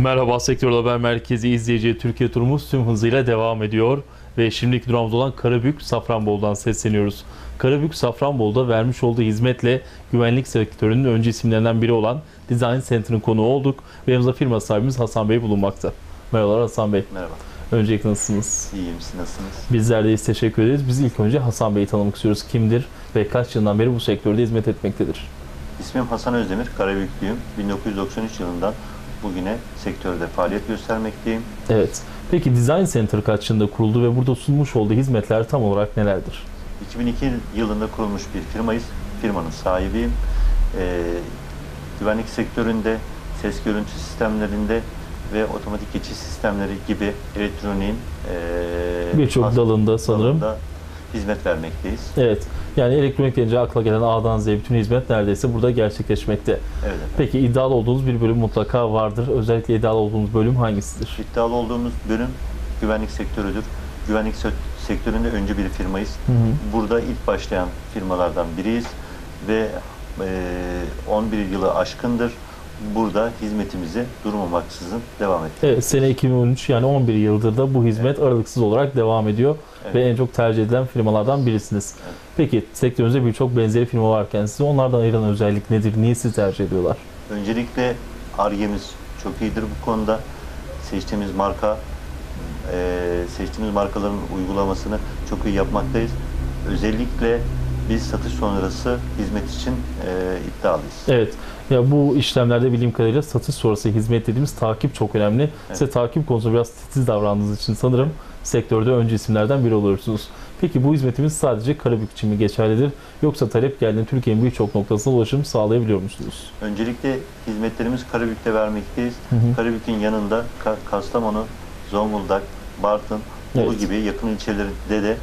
Merhaba Sektör Haber Merkezi izleyici Türkiye turumuz tüm hızıyla devam ediyor ve şimdiki durağımız olan Karabük Safranbolu'dan sesleniyoruz. Karabük Safranbolu'da vermiş olduğu hizmetle güvenlik sektörünün öncü isimlerinden biri olan Design Center'ın konuğu olduk ve yanımızda firma sahibimiz Hasan Bey bulunmakta. Merhabalar Hasan Bey. Merhaba. Öncelikle nasılsınız? İyiyim. Siz nasılsınız? Bizler deyiz, teşekkür ederiz. Biz ilk önce Hasan Bey'i tanımak istiyoruz. Kimdir ve kaç yıldan beri bu sektörde hizmet etmektedir? İsmim Hasan Özdemir. Karabüklüyüm. 1993 yılından bugüne sektörde faaliyet göstermekteyim. Evet. Peki Design Center kaç yılında kuruldu ve burada sunmuş olduğu hizmetler tam olarak nelerdir? 2002 yılında kurulmuş bir firmayız. Firmanın sahibiyim. Ee, güvenlik sektöründe, ses görüntü sistemlerinde ve otomatik geçiş sistemleri gibi elektroniğin ee, Birçok dalında sanırım. dalında hizmet vermekteyiz. Evet. Yani elektronik deyince akla gelen A'dan Z'ye bütün hizmet neredeyse burada gerçekleşmekte. Evet efendim. Peki iddialı olduğunuz bir bölüm mutlaka vardır. Özellikle iddialı olduğunuz bölüm hangisidir? İddialı olduğumuz bölüm güvenlik sektörüdür. Güvenlik sek- sektöründe öncü bir firmayız. Hı hı. Burada ilk başlayan firmalardan biriyiz ve e, 11 yılı aşkındır. Burada hizmetimizi durmamaksızın devam ettik. Evet, sene 2013 yani 11 yıldır da bu hizmet aralıksız olarak devam ediyor Evet. ve en çok tercih edilen firmalardan birisiniz. Evet. Peki sektörünüzde birçok benzeri firma varken sizi onlardan ayıran özellik nedir? Niye sizi tercih ediyorlar? Öncelikle ARGE'miz çok iyidir bu konuda. Seçtiğimiz marka, e, seçtiğimiz markaların uygulamasını çok iyi yapmaktayız. Özellikle biz satış sonrası hizmet için e, iddialıyız. Evet. Ya bu işlemlerde bildiğim kadarıyla satış sonrası hizmet dediğimiz takip çok önemli. Size takip konusunda biraz titiz davrandığınız için sanırım sektörde öncü isimlerden biri oluyorsunuz. Peki bu hizmetimiz sadece Karabük için mi geçerlidir? Yoksa talep geldiğinde Türkiye'nin birçok noktasına ulaşım sağlayabiliyor musunuz? Öncelikle hizmetlerimiz Karabük'te vermekteyiz. Hı hı. Karabük'ün yanında Ka- Kastamonu, Zonguldak, Bartın, Bolu Evet. gibi yakın ilçelerinde de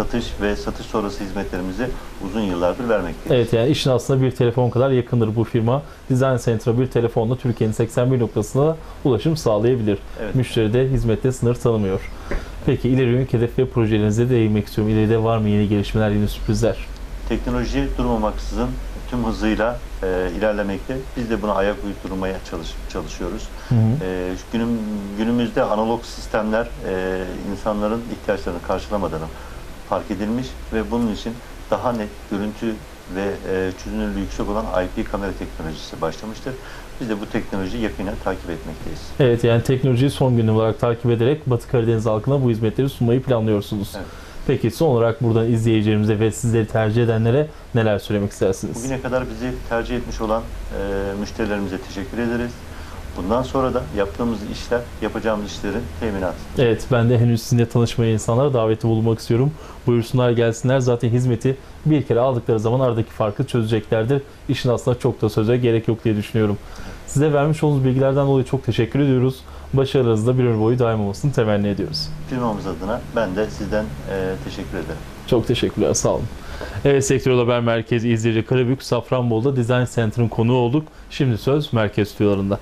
satış ve satış sonrası hizmetlerimizi uzun yıllardır vermekteyiz. Evet yani işin aslında bir telefon kadar yakındır bu firma. Design Center'a bir telefonla Türkiye'nin 81 noktasına ulaşım sağlayabilir. Evet. Müşteri de hizmette sınır tanımıyor. Peki ileri yönelik hedef ve projelerinize de değinmek istiyorum. İleride var mı yeni gelişmeler, yeni sürprizler? Teknoloji durmamaksızın tüm hızıyla e, ilerlemekte. Biz de buna ayak uydurmaya çalış, çalışıyoruz. Hı hı. E, günüm, günümüzde analog sistemler e, insanların ihtiyaçlarını karşılamadığını fark edilmiş ve bunun için daha net görüntü ve e, çözünürlüğü yüksek olan IP kamera teknolojisi başlamıştır. Biz de bu teknolojiyi yakinen takip etmekteyiz. Evet yani teknolojiyi son günü olarak takip ederek Batı Karadeniz halkına bu hizmetleri sunmayı planlıyorsunuz. Evet. Peki son olarak buradan izleyicilerimize ve sizleri tercih edenlere neler söylemek istersiniz? Bugüne kadar bizi tercih etmiş olan e, müşterilerimize teşekkür ederiz. Bundan sonra da yaptığımız işler, yapacağımız işlerin teminatı. Evet ben de henüz sizinle tanışmaya insanlara daveti bulunmak istiyorum. Buyursunlar gelsinler zaten hizmeti bir kere aldıkları zaman aradaki farkı çözeceklerdir. İşin aslında çok da söze gerek yok diye düşünüyorum. Size vermiş olduğunuz bilgilerden dolayı çok teşekkür ediyoruz. Başarılarınızda bir ömür boyu daim olmasını temenni ediyoruz. Firmamız adına ben de sizden e, teşekkür ederim. Çok teşekkürler, sağ olun. Evet, Sektör Haber Merkezi izleyici Karabük Safranbolu'da Design Center'ın konuğu olduk. Şimdi söz merkez stüdyolarında.